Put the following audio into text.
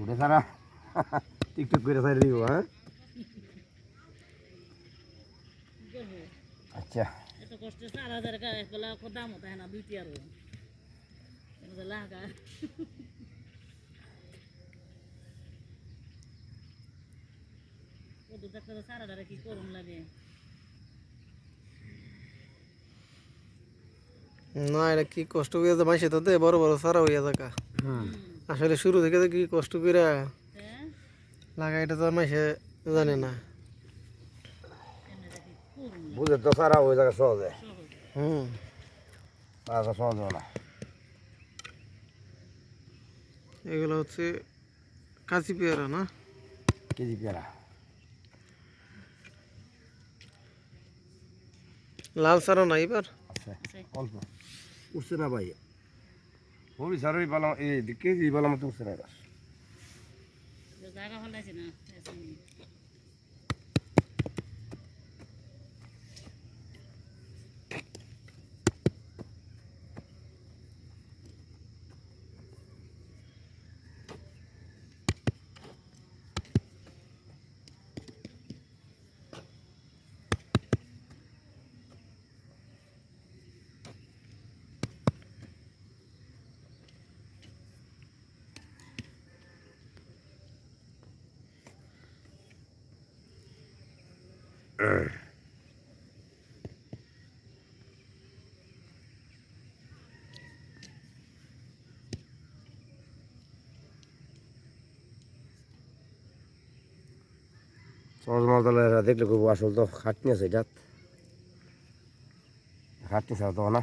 বেচারা টিকটক করে সাইড দিব হ্যাঁ? আচ্ছা। এত কষ্টে চার হাজার টাকা এক বেলা কত দাম হতো? না দুইটি আরও এনে লাগা ও দুটা করে চার হাজারে কি করুন লাগে? না এটা কি কষ্ট করে যে মাসে তো বড় বড় সারা হইয়া থাকা হুম। আসলে শুরু থেকে তো কি কষ্ট করে লাগা এটা তো মাসে জানে না। বুঝে তো সারা ওই জায়গা সহজে। হুম। তারা সহজ না। এগুলো হচ্ছে কাঁচি পেয়ারা না? কেজি পেয়ারা। লাল সারা না এবার অল্প। উঠছে না ভাই। স্যার ওই পালাম এই কেজি পালাম তো উঠছে না এবার সহজ মালতলা দেখলে খুব আসল তো খাটনি আছে এটা খাটনি ছাড়া তো না